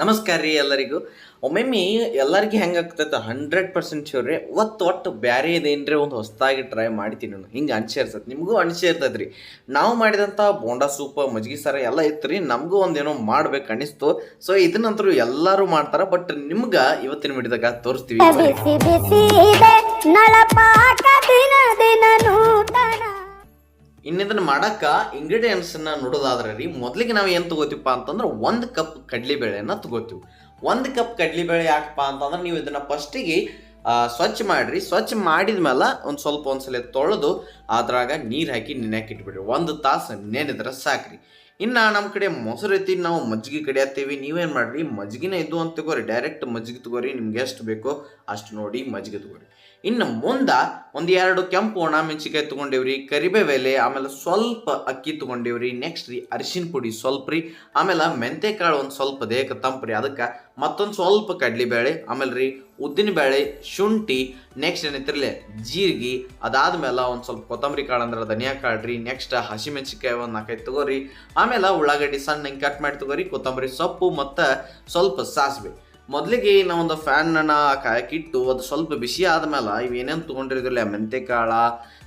ನಮಸ್ಕಾರ ರೀ ಎಲ್ಲರಿಗೂ. ಒಮ್ಮೊಮ್ಮೆ ಎಲ್ಲರಿಗೂ ಹೆಂಗೆ ಆಗ್ತೈತೆ? ಹಂಡ್ರೆಡ್ ಪರ್ಸೆಂಟ್ ಶ್ಯೂರ್ ರೀ. ಒತ್ತು ಒಟ್ಟು ಬ್ಯಾರೆ ಇದೇನ್ರಿ ಒಂದು ಹೊಸದಾಗಿ ಟ್ರೈ ಮಾಡ್ತೀನಿ ನಾನು. ಹಿಂಗೆ ಅನ್ಸೇರ್ತೈತೆ ನಿಮಗೂ ಅನ್ಸೇರ್ತೈತೆ ರೀ. ನಾವು ಮಾಡಿದಂಥ ಬೋಂಡಾ ಸೂಪ್ ಮಜ್ಗಿ ಸಾರ ಎಲ್ಲ ಇತ್ತು ರೀ. ನಮಗೂ ಒಂದೇನೋ ಮಾಡ್ಬೇಕು ಅನಿಸ್ತು. ಸೊ ಇದನ್ನಂತರೂ ಎಲ್ಲರೂ ಮಾಡ್ತಾರೆ. ಬಟ್ ನಿಮ್ಗೆ ಇವತ್ತಿನ ವಿಡಿಯೋದಾಗ ತೋರಿಸ್ತೀವಿ ಬಿಸಿ ಮಾಡಕ್ಕ ಇಂಗ್ರೀಡಿಯೆಂಟ್ಸನ್ನ ನೋಡೋದಾದ್ರೆ ರೀ, ಮೊದಲಿಗೆ ನಾವು ಏನು ತಗೋತೀವಪ್ಪ ಅಂತಂದ್ರೆ ಒಂದು ಕಪ್ ಕಡಲೆಬೇಳೆನ ತಗೋತೀವಿ. ಒಂದು ಕಪ್ ಕಡಲೆಬೇಳೆ ಯಾಕಪ್ಪ ಅಂತಂದ್ರೆ ನೀವು ಇದನ್ನ ಫಸ್ಟಿಗೆ ಸ್ವಚ್ಛ ಮಾಡಿರಿ. ಸ್ವಚ್ಛ ಮಾಡಿದ ಮೇಲೆ ಒಂದು ಸ್ವಲ್ಪ ಒಂದ್ಸಲ ತೊಳೆದು ಅದ್ರಾಗ ನೀರು ಹಾಕಿ ನೆನೆಯಕ್ಕೆ ಇಟ್ಬಿಡ್ರಿ. ಒಂದು ತಾಸು ನೆನೆದ್ರೆ ಸಾಕ್ರಿ. ಇನ್ನು ನಮ್ಮ ಕಡೆ ಮೊಸರು ಐತಿ ನಾವು ಮಜ್ಜಿಗೆ ಕಡಿಯತ್ತೀವಿ. ನೀವೇನು ಮಾಡ್ರಿ, ಮಜ್ಜಿಗೆನೇ ಇದ್ದು ಅಂತ ತಗೋರಿ. ಡೈರೆಕ್ಟ್ ಮಜ್ಜಿಗೆ ತಗೋರಿ. ನಿಮ್ಗೆ ಎಷ್ಟು ಬೇಕೋ ಅಷ್ಟು ನೋಡಿ ಮಜ್ಜಿಗೆ ತಗೋರಿ. ಇನ್ನು ಮುಂದ ಒಂದು ಎರಡು ಕೆಂಪು ಒಣ ಮೆಣಸಿಕಾಯಿ ತೊಗೊಂಡೇವ್ರಿ ಕರಿಬೇವೆಲೆ ಆಮೇಲೆ ಸ್ವಲ್ಪ ಅಕ್ಕಿ ತೊಗೊಂಡೇವ್ರಿ ನೆಕ್ಸ್ಟ್ ರೀ ಅರಿಶಿನ ಪುಡಿ ಸ್ವಲ್ಪ ರೀ, ಆಮೇಲೆ ಮೆಂತೆಕಾಳು ಒಂದು ಸ್ವಲ್ಪ ದೇಹಕ್ಕೆ ತಂಪ್ರಿ, ಅದಕ್ಕೆ ಮತ್ತೊಂದು ಸ್ವಲ್ಪ ಕಡ್ಲಿಬೇಳೆ ಆಮೇಲೆ ರೀ ಉದ್ದಿನಬೇಳೆ ಶುಂಠಿ ನೆಕ್ಸ್ಟ್ ಏನೈತಿರ್ಲಿ, ಜೀರಿಗೆ, ಅದಾದ್ಮೇಲೆ ಒಂದು ಸ್ವಲ್ಪ ಕೊತ್ತಂಬರಿ ಕಾಳು ಅಂದ್ರೆ ಧನಿಯಾ ಕಾಳು ರೀ ನೆಕ್ಸ್ಟ್ ಹಸಿಮೆಣಸಿನ್ಕಾಯಿ ಒಂದು ನಾಲ್ಕೈದು ತಗೋರಿ, ಆಮೇಲೆ ಉಳ್ಳಾಗಡ್ಡಿ ಸಣ್ಣ ಹಿಂಗೆ ಕಟ್ ಮಾಡಿ ತಗೋರಿ, ಕೊತ್ತಂಬರಿ ಸೊಪ್ಪು ಮತ್ತು ಸ್ವಲ್ಪ ಸಾಸಿವೆ. ಮೊದಲಿಗೆ ನಾವೊಂದು ಫ್ಯಾನನ್ನು ಕಾಯಕ್ಕಿಟ್ಟು ಅದು ಸ್ವಲ್ಪ ಬಿಸಿ ಆದ್ಮೇಲೆ ಇವೇನೇನು ತೊಗೊಂಡಿರೋದಿಲ್ಲ, ಮೆಂತೆಕಾಳ,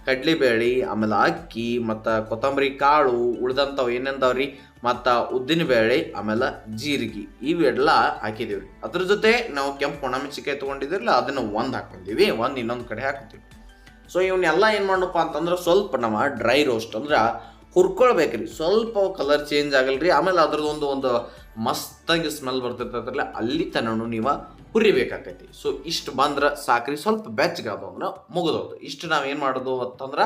ಕಡ್ಲಿಬೇಳೆ, ಆಮೇಲೆ ಅಕ್ಕಿ, ಮತ್ತು ಕೊತ್ತಂಬರಿ ಕಾಳು ಉಳ್ದಂಥವು ರೀ? ಮತ್ತು ಉದ್ದಿನಬೇಳೆ, ಆಮೇಲೆ ಜೀರಿಗೆ. ಇವೆಲ್ಲ ಹಾಕಿದೀವಿ ರೀ. ಅದ್ರ ಜೊತೆ ನಾವು ಕೆಂಪು ಒಣಮೆಣಸಿಕಾಯಿ ತೊಗೊಂಡಿದ್ರಲ್ಲ ಅದನ್ನು ಒಂದು ಹಾಕೊಂಡಿವಿ ಒಂದು ಇನ್ನೊಂದು ಕಡೆ ಹಾಕ್ತೀವಿ ಸೊ ಇವನ್ನೆಲ್ಲ ಏನು ಮಾಡಪ್ಪ ಅಂತಂದ್ರೆ ಸ್ವಲ್ಪ ನಮ್ಮ ಡ್ರೈ ರೋಸ್ಟ್ ಅಂದ್ರೆ ಹುರ್ಕೊಳ್ಬೇಕ್ರಿ. ಸ್ವಲ್ಪ ಕಲರ್ ಚೇಂಜ್ ಆಗಲ್ರಿ. ಆಮೇಲೆ ಅದ್ರದ್ದು ಒಂದು ಒಂದು ಮಸ್ತಾಗಿ ಸ್ಮೆಲ್ ಬರ್ತಿರ್ತೈತ್ರಲ್ಲ ಅಲ್ಲಿ ತನನು ನೀವು ಹುರಿಬೇಕಾಕೈತಿ. ಸೊ ಇಷ್ಟು ಬಂದ್ರೆ ಸಾಕ್ರಿ. ಸ್ವಲ್ಪ ಬೆಚ್ಚಗಾದ ಅಂದ್ರೆ ಮುಗಿದೋದು ಇಷ್ಟು ನಾವು ಏನು ಮಾಡೋದು ಅಂತಂದ್ರೆ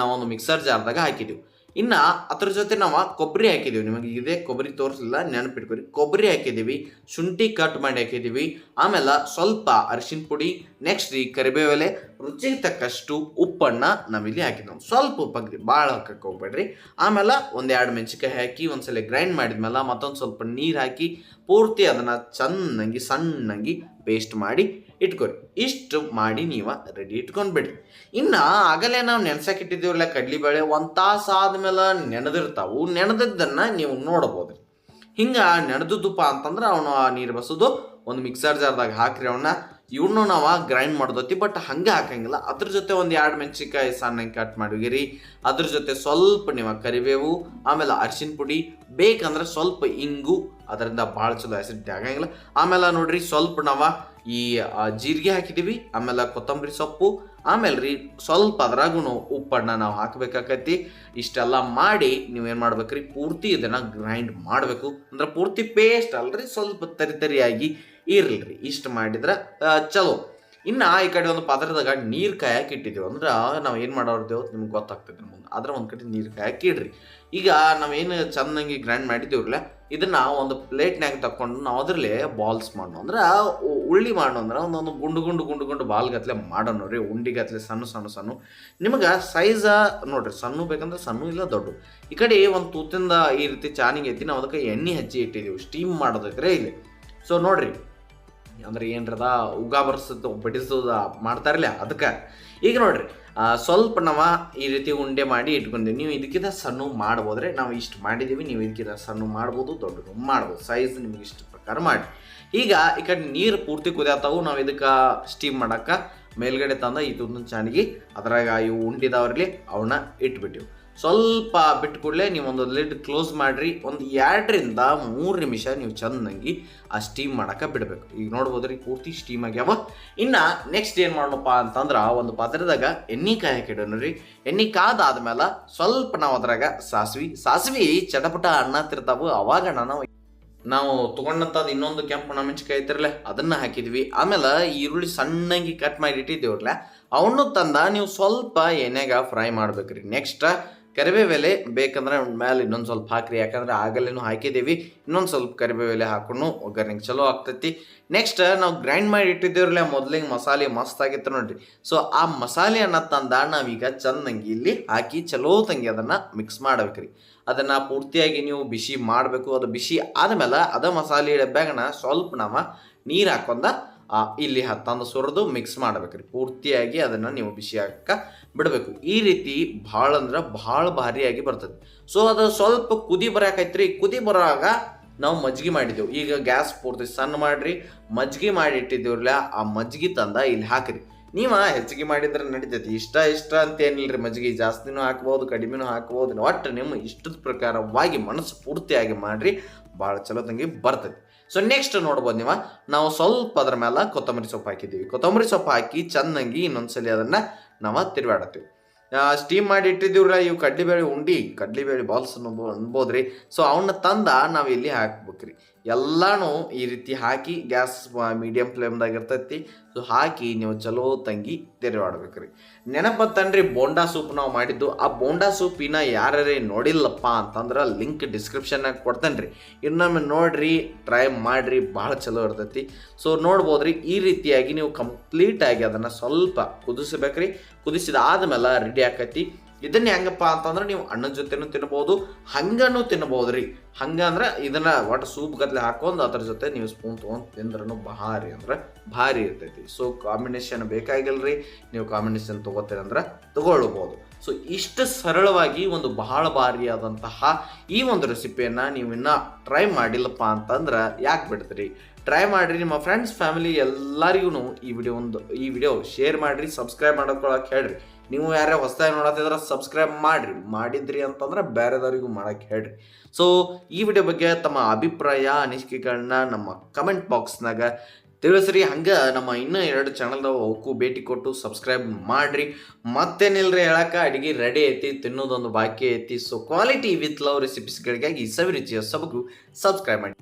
ನಾವೊಂದು ಮಿಕ್ಸರ್ ಜಾರ್ದಾಗ ಹಾಕಿದ್ದೀವಿ ಇನ್ನು ಅದ್ರ ಜೊತೆ ನಾವು ಕೊಬ್ಬರಿ ಹಾಕಿದ್ದೀವಿ ನಿಮಗೆ ಇದೇ ಕೊಬ್ಬರಿ ತೋರಿಸಲಿಲ್ಲ ನೆನಪಿಟ್ಕೊರಿ ಕೊಬ್ಬರಿ ಹಾಕಿದ್ದೀವಿ ಶುಂಠಿ ಕಟ್ ಮಾಡಿ ಹಾಕಿದ್ದೀವಿ ಆಮೇಲೆ ಸ್ವಲ್ಪ ಅರಿಶಿನ ಪುಡಿ ನೆಕ್ಸ್ಟ್ ಈ ಕರಿಬೇವೆಲೆ, ರುಚಿಗೆ ತಕ್ಕಷ್ಟು ಉಪ್ಪನ್ನ ನಾವಿಲ್ಲಿ ಹಾಕಿದ್ದೀವಿ ಸ್ವಲ್ಪ ಉಪ್ಪಾಗ್ರಿ ಭಾಳ ಹಾಕಕ್ಕೆ ಹೋಗ್ಬೇಡ್ರಿ. ಆಮೇಲೆ ಒಂದೆರಡು ಮೆಣಸಿಕಾಯಿ ಹಾಕಿ, ಒಂದ್ಸಲ ಗ್ರೈಂಡ್ ಮಾಡಿದ್ಮೇಲೆ ಮತ್ತೊಂದು ಸ್ವಲ್ಪ ನೀರು ಹಾಕಿ, ಪೂರ್ತಿ ಅದನ್ನು ಚೆನ್ನಾಗಿ ಸಣ್ಣಗೆ ಪೇಸ್ಟ್ ಮಾಡಿ ಇಟ್ಕೊರಿ. ಇಷ್ಟು ಮಾಡಿ ನೀವು ರೆಡಿ ಇಟ್ಕೊಂಡ್ಬಿಡ್ರಿ. ಇನ್ನು ಆಗಲೇ ನಾವು ನೆನ್ಸಕ್ಕೆ ಇಟ್ಟಿದ್ದೀವಲ್ಲ ಕಡ್ಲಿಬೇಳೆ ಒಂದು ತಾಸು ಆದ್ಮೇಲೆ ನೆನೆದಿರ್ತಾವು ನೆನೆದದ್ದನ್ನು ನೀವು ನೋಡ್ಬೋದು ಹಿಂಗೆ ನೆನೆದದ್ದಪ್ಪ ಅಂತಂದ್ರೆ ಅವನು ಆ ನೀರು ಬಸೋದು ಒಂದು ಮಿಕ್ಸರ್ ಜಾರ್ದಾಗ ಹಾಕ್ರಿ ಅವನ್ನ ಇವನು ನಾವು ಗ್ರೈಂಡ್ ಮಾಡ್ದೋತಿ ಬಟ್ ಹಂಗೆ ಹಾಕಂಗಿಲ್ಲ. ಅದ್ರ ಜೊತೆ ಒಂದು ಎರಡು ಮೆಣಸಿನ್ಕಾಯಿ ಸಣ್ಣಗೆ ಕಟ್ ಮಾಡಿಗಿರಿ ಅದ್ರ ಜೊತೆ ಸ್ವಲ್ಪ ನೀವು ಕರಿಬೇವು, ಆಮೇಲೆ ಅರಿಶಿನ ಪುಡಿ, ಬೇಕಂದ್ರೆ ಸ್ವಲ್ಪ ಇಂಗು, ಅದರಿಂದ ಭಾಳ ಚಲೋ ಆಸಿಡಿಟಿ ಆಗಂಗಿಲ್ಲ. ಆಮೇಲೆ ನೋಡ್ರಿ ಸ್ವಲ್ಪ ನಾವು ಈ ಜೀರಿಗೆ ಹಾಕಿದ್ದೀವಿ ಆಮೇಲೆ ಕೊತ್ತಂಬರಿ ಸೊಪ್ಪು, ಆಮೇಲೆ ರೀ ಸ್ವಲ್ಪ ಅದ್ರಾಗೂ ಉಪ್ಪನ್ನ ನಾವು ಹಾಕಬೇಕಾಕೈತಿ. ಇಷ್ಟೆಲ್ಲ ಮಾಡಿ ನೀವೇನು ಮಾಡ್ಬೇಕ್ರಿ, ಪೂರ್ತಿ ಇದನ್ನು ಗ್ರೈಂಡ್ ಮಾಡಬೇಕು. ಅಂದ್ರೆ ಪೂರ್ತಿ ಪೇಸ್ಟ್ ಅಲ್ರಿ, ಸ್ವಲ್ಪ ತರಿ ತರಿಯಾಗಿ ಇರಲ್ರಿ. ಇಷ್ಟು ಮಾಡಿದ್ರೆ ಚಲೋ. ಇನ್ನು ಈ ಕಡೆ ಒಂದು ಪಾತ್ರದಾಗ ನೀರು ಕಾಯಕ್ಕೆ ಇಟ್ಟಿದ್ದೀವಿ. ಅಂದ್ರೆ ನಾವು ಏನು ಮಾಡೋರ್ದೇವು ನಿಮ್ಗೆ ಗೊತ್ತಾಗ್ತದೆ ಮುಂದೆ ಆದ್ರೆ ಒಂದು ಕಡೆ ನೀರು ಕಾಯಕ್ಕೆ ಇಡ್ರಿ. ಈಗ ನಾವೇನು ಚೆನ್ನಾಗಿ ಗ್ರೈಂಡ್ ಮಾಡಿದ್ದೀವ್ರಲ್ಲ, ಇದನ್ನು ಒಂದು ಪ್ಲೇಟ್ನಾಗ ತಕೊಂಡು ನಾವು ಅದರಲ್ಲೇ ಬಾಲ್ಸ್ ಮಾಡೋಣ ಅಂದ್ರೆ ಉಳ್ಳಿ ಮಾಡೋಣ ಅಂದ್ರೆ ಒಂದೊಂದು ಗುಂಡು ಗುಂಡು ಗುಂಡು ಗುಂಡು ಬಾಲ್ ಗತ್ಲೆ ಮಾಡೋಣ ರೀ ಉಂಡಿಗತ್ಲೆ ಸಣ್ಣ ಸಣ್ಣ ಸಣ್ಣ. ನಿಮಗೆ ಸೈಜ ನೋಡ್ರಿ, ಸಣ್ಣ ಬೇಕಂದ್ರೆ ಸಣ್ಣ ಇಲ್ಲ ದೊಡ್ಡ. ಈ ಕಡೆ ಒಂದು ತೂತಿಂದ ಈ ರೀತಿ ಚಾನಿಂಗ್ ಐತಿ. ನಾವು ಅದಕ್ಕೆ ಎಣ್ಣೆ ಹಚ್ಚಿ ಇಟ್ಟಿದ್ದೀವಿ. ಸ್ಟೀಮ್ ಮಾಡೋದಕ್ಕೆ ಇಲ್ಲಿ. ಸೊ ನೋಡ್ರಿ ಅಂದ್ರೆ ಏನ್ರದ, ಉಗ ಬರ್ಸೋದು, ಬಡಿಸೋದು ಮಾಡ್ತಾರಲ್ಲ ಅದಕ್ಕೆ ಈಗ ನೋಡ್ರಿ ಸ್ವಲ್ಪ ನಾವು ಈ ರೀತಿ ಉಂಡೆ ಮಾಡಿ ಇಟ್ಕೊಂಡಿವಿ. ನೀವು ಇದಕ್ಕಿಂತ ಸಣ್ಣ ಮಾಡ್ಬೋದ್ರೆ ನಾವು ಇಷ್ಟು ಮಾಡಿದ್ದೀವಿ ನೀವು ಇದಕ್ಕಿಂತ ಸಣ್ಣ ಮಾಡ್ಬೋದು, ದೊಡ್ಡದು ಮಾಡ್ಬೋದು. ಸೈಜ್ ನಿಮ್ಗೆ ಇಷ್ಟ ಪ್ರಕಾರ ಮಾಡಿ. ಈಗ ಈ ಕಡೆ ನೀರು ಪೂರ್ತಿ ಕುದಿಯತ್ತವು. ನಾವು ಇದಕ್ಕೆ ಸ್ಟೀಮ್ ಮಾಡಕ್ಕೆ ಮೇಲ್ಗಡೆ ತಂದ ಇದೊಂದು ಚಾನಿಗೆ ಅದ್ರಾಗ ಇವು ಉಂಡಿದವ್ರಲ್ಲಿ ಅವನ್ನ ಇಟ್ಬಿಟ್ಟಿವಿ. ಸ್ವಲ್ಪ ಬಿಟ್ಟು ಕೂಡಲೇ ನೀವು ಒಂದು ಲಿಡ್ ಕ್ಲೋಸ್ ಮಾಡಿರಿ. ಒಂದು ಎರಡರಿಂದ ಮೂರು ನಿಮಿಷ ನೀವು ಚೆನ್ನಾಗಿ ಆ ಸ್ಟೀಮ್ ಮಾಡೋಕೆ ಬಿಡಬೇಕು. ಈಗ ನೋಡ್ಬೋದ್ರಿ, ಪೂರ್ತಿ ಸ್ಟೀಮ್ ಆಗ್ಯಾವ. ಇನ್ನು ನೆಕ್ಸ್ಟ್ ಏನು ಮಾಡೋಣಪ್ಪ ಅಂತಂದ್ರೆ ಒಂದು ಪಾತ್ರದಾಗ ಎಣ್ಣೆ ಕಾಯಕ್ಕೆ ರೀ. ಎಣ್ಣೆ ಕಾದಾದ್ಮೇಲೆ ಸ್ವಲ್ಪ ನಾವು ಅದ್ರಾಗ ಸಾಸ್ವಿ. ಸಾಸ್ವಿ ಚಟಪಟ ಅನ್ನತ್ತಿರ್ತಾವು ಅವಾಗ ನಾವು ನಾವು ತೊಗೊಂಡಂಥದ್ದು ಇನ್ನೊಂದು ಕೆಂಪು ಮೆಣಸಿನ್ಕಾಯಿ ಐತಿರಲ್ಲ ಅದನ್ನು ಹಾಕಿದ್ವಿ. ಆಮೇಲೆ ಈರುಳ್ಳಿ ಸಣ್ಣಗೆ ಕಟ್ ಮಾಡಿ ಇಟ್ಟಿದ್ದೇವ್ರಲ್ಲ ಅವನ್ನು ತಂದ ನೀವು ಸ್ವಲ್ಪ ಎಣ್ಣೆಗೆ ಫ್ರೈ ಮಾಡ್ಬೇಕ್ರಿ. ನೆಕ್ಸ್ಟ್ ಕರಿಬೇವೆಲೆ ಬೇಕಂದ್ರೆ ಮೇಲೆ ಇನ್ನೊಂದು ಸ್ವಲ್ಪ ಹಾಕ್ರಿ. ಯಾಕಂದ್ರೆ ಆಗಲೇನು ಹಾಕಿದ್ದೀವಿ. ಇನ್ನೊಂದು ಸ್ವಲ್ಪ ಕರಿಬೇವೆಲೆ ಹಾಕೊಂಡು ಒಗ್ಗರಣೆಗೆ ಚಲೋ ಆಗ್ತೈತಿ. ನೆಕ್ಸ್ಟ್ ನಾವು ಗ್ರೈಂಡ್ ಮಾಡಿ ಇಟ್ಟಿದ್ದೇವ್ರಲ್ಲ ಮೊದಲಿಗೆ ಮಸಾಲೆ ಮಸ್ತ್ ಆಗಿತ್ತು ನೋಡ್ರಿ. ಸೊ ಆ ಮಸಾಲೆಯನ್ನು ತಂದ ನಾವೀಗ ಚೆನ್ನಾಗಿ ಇಲ್ಲಿ ಹಾಕಿ ಚಲೋ ತಂಗಿ ಅದನ್ನ ಮಿಕ್ಸ್ ಮಾಡ್ಬೇಕ್ರಿ. ಅದನ್ನ ಪೂರ್ತಿಯಾಗಿ ನೀವು ಬಿಸಿ ಮಾಡಬೇಕು. ಅದು ಬಿಸಿ ಆದಮೇಲೆ ಅದ ಮಸಾಲೆ ಡಬ್ಬ್ಯಾಗನ ಸ್ವಲ್ಪ ನಾವು ನೀರು ಹಾಕೊಂಡ ಇಲ್ಲಿ ಹತ್ತಂದು ತಂದು ಸುರಿದು ಮಿಕ್ಸ್ ಮಾಡ್ಬೇಕ್ರಿ. ಪೂರ್ತಿಯಾಗಿ ಅದನ್ನ ನೀವು ಬಿಸಿ ಹಾಕ ಬಿಡಬೇಕು. ಈ ರೀತಿ ಭಾಳ ಅಂದ್ರೆ ಭಾಳ ಭಾರಿಯಾಗಿ ಬರ್ತದೆ. ಸೊ ಅದು ಸ್ವಲ್ಪ ಕುದಿ ಬರಾಕೈತ್ರಿ. ಕುದಿ ಬರುವಾಗ ನಾವು ಮಜ್ಜಿಗೆ ಮಾಡಿದ್ದೆವು ಈಗ ಗ್ಯಾಸ್ ಪೂರ್ತಿ ಸಣ್ಣ ಮಾಡ್ರಿ. ಮಜ್ಜಿಗೆ ಮಾಡಿ ಇಟ್ಟಿದ್ದೀವ್ರಲ್ಲ ಆ ಮಜ್ಜಿಗೆ ತಂದ ಇಲ್ಲಿ ಹಾಕ್ರಿ. ನೀವ ಹೆಚ್ಚಿಗೆ ಮಾಡಿದ್ರೆ ನಡೀತೈತಿ. ಇಷ್ಟ ಇಷ್ಟ ಅಂತ ಏನಿಲ್ರಿ ಮಜ್ಜಿಗೆ ಜಾಸ್ತಿನೂ ಹಾಕ್ಬೋದು, ಕಡಿಮೆನೂ ಹಾಕ್ಬೋದು. ಒಟ್ಟು ನಿಮ್ಮ ಇಷ್ಟದ ಪ್ರಕಾರವಾಗಿ ಮನಸ್ಸು ಪೂರ್ತಿಯಾಗಿ ಮಾಡ್ರಿ. ಭಾಳ ಚಲೋ ತಂಗಿ ಬರ್ತೈತಿ. ಸೊ ನೆಕ್ಸ್ಟ್ ನೋಡ್ಬೋದು ನೀವು. ನಾವು ಸ್ವಲ್ಪ ಅದ್ರ ಮೇಲೆ ಕೊತ್ತಂಬರಿ ಸೊಪ್ಪು ಹಾಕಿದ್ದೀವಿ. ಕೊತ್ತಂಬರಿ ಸೊಪ್ಪು ಹಾಕಿ ಚೆನ್ನಾಗಿ ಇನ್ನೊಂದ್ಸಲಿ ಅದನ್ನ ನಾವು ತಿರುಗಾಡತ್ತೀವಿ ಸ್ಟೀಮ್ ಮಾಡಿ ಇಟ್ಟಿದ್ದೀವ್ರ ಇವು ಕಡ್ಲಿಬೇಳೆ ಉಂಡಿ, ಕಡ್ಲಿಬೇಳೆ ಬಾಲ್ಸ್ ಅನ್ಬೋ ಅನ್ಬೋದ್ರಿ ಸೊ ಅವನ್ನ ತಂದ ನಾವು ಇಲ್ಲಿ ಹಾಕ್ಬೇಕ್ರಿ. ಎಲ್ಲಾನು ಈ ರೀತಿ ಹಾಕಿ ಗ್ಯಾಸ್ ಮೀಡಿಯಂ ಫ್ಲೇಮ್ದಾಗ ಇರ್ತೈತಿ. ಸೊ ಹಾಕಿ ನೀವು ಚಲೋ ತಂಗಿ ತೆರವಾಡ್ಬೇಕ್ರಿ ನೆನಪತ್ತನ್ರಿ ಬೋಂಡಾ ಸೂಪ್ ನಾವು ಮಾಡಿದ್ದು. ಆ ಬೋಂಡಾ ಸೂಪಿನ ಯಾರೇ ನೋಡಿಲ್ಲಪ್ಪ ಅಂತಂದ್ರೆ ಲಿಂಕ್ ಡಿಸ್ಕ್ರಿಪ್ಷನ್ನಾಗ ಕೊಡ್ತೇನೆ ರೀ ಇನ್ನೊಮ್ಮೆ ನೋಡ್ರಿ, ಟ್ರೈ ಮಾಡ್ರಿ, ಭಾಳ ಚಲೋ ಇರ್ತೈತಿ. ಸೊ ನೋಡ್ಬೋದ್ರಿ, ಈ ರೀತಿಯಾಗಿ ನೀವು ಕಂಪ್ಲೀಟಾಗಿ ಅದನ್ನು ಸ್ವಲ್ಪ ಕುದಿಸ್ಬೇಕ್ರಿ. ಕುದಿಸಿದಾದ್ಮೇಲೆ ರೆಡಿ ಆಕೈತಿ. ಇದನ್ನ ಹೆಂಗಪ್ಪ ಅಂತಂದ್ರೆ ನೀವು ಅಣ್ಣನ ಜೊತೆನೂ ತಿನ್ಬೋದು, ಹಂಗನೂ ತಿನ್ಬೋದ್ರಿ. ಹಂಗ ಅಂದ್ರೆ ಇದನ್ನ ಒಟ್ಟು ಸೂಪ್ ಗದ್ಲೆ ಹಾಕೊಂಡು ಅದ್ರ ಜೊತೆ ನೀವು ಸ್ಪೂನ್ ತೊಗೊಂಡು ತಿಂದ್ರೂ ಭಾರಿ ಅಂದ್ರೆ ಭಾರಿ ಇರ್ತೈತಿ. ಸೊ ಕಾಂಬಿನೇಷನ್ ಬೇಕಾಗಿಲ್ರಿ. ನೀವು ಕಾಂಬಿನೇಷನ್ ತಗೋತೀರಿ ಅಂದ್ರೆ ತಗೊಳ್ಬೋದು. ಸೊ ಇಷ್ಟು ಸರಳವಾಗಿ ಒಂದು ಬಹಳ ಭಾರಿಯಾದಂತಹ ಈ ಒಂದು ರೆಸಿಪಿಯನ್ನು ನೀವು ಇನ್ನೂ ಟ್ರೈ ಮಾಡಿಲ್ಲಪ್ಪ ಅಂತಂದ್ರೆ ಯಾಕೆ ಬಿಡ್ತೀರಿ? ಟ್ರೈ ಮಾಡಿರಿ ನಿಮ್ಮ ಫ್ರೆಂಡ್ಸ್ ಫ್ಯಾಮಿಲಿ ಎಲ್ಲರಿಗೂ ಈ ವಿಡಿಯೋ ಒಂದು, ಈ ವಿಡಿಯೋ ಶೇರ್ ಮಾಡಿರಿ ಸಬ್ಸ್ಕ್ರೈಬ್ ಮಾಡ್ಕೊಳಕ್ಕೆ ಹೇಳ್ರಿ. ನೀವು ಯಾರೇ ಹೊಸದಾಗಿ ನೋಡತ್ತಿದ್ರೆ ಸಬ್ಸ್ಕ್ರೈಬ್ ಮಾಡಿರಿ. ಮಾಡಿದ್ರಿ ಅಂತಂದ್ರೆ ಬೇರೆದವರಿಗೂ ಮಾಡಕ್ಕೆ ಹೇಳ್ರಿ. ಸೊ ಈ ವಿಡಿಯೋ ಬಗ್ಗೆ ತಮ್ಮ ಅಭಿಪ್ರಾಯ, ಅನಿಸಿಕೆಗಳನ್ನ ನಮ್ಮ ಕಮೆಂಟ್ ಬಾಕ್ಸ್ನಾಗ ತಿಳಿಸ್ರಿ. ಹಂಗೆ ನಮ್ಮ ಇನ್ನೂ ಎರಡು ಚಾನಲ್ದವು ಅವಕ್ಕೂ ಭೇಟಿ ಕೊಟ್ಟು ಸಬ್ಸ್ಕ್ರೈಬ್ ಮಾಡ್ರಿ. ಮತ್ತೇನಿಲ್ರಿ ಹೇಳಕ್ಕೆ, ಅಡಿಗೆ ರೆಡಿ ಐತಿ, ತಿನ್ನೋದೊಂದು ಬಾಕಿ ಐತಿ. ಸೊ ಕ್ವಾಲಿಟಿ ವಿತ್ ಲವ್ ರೆಸಿಪೀಸ್ಗಳಿಗಾಗಿ ಸವಿ ರುಚಿಯ ಸಬಗು ಸಬ್ಸ್ಕ್ರೈಬ್ ಮಾಡಿ.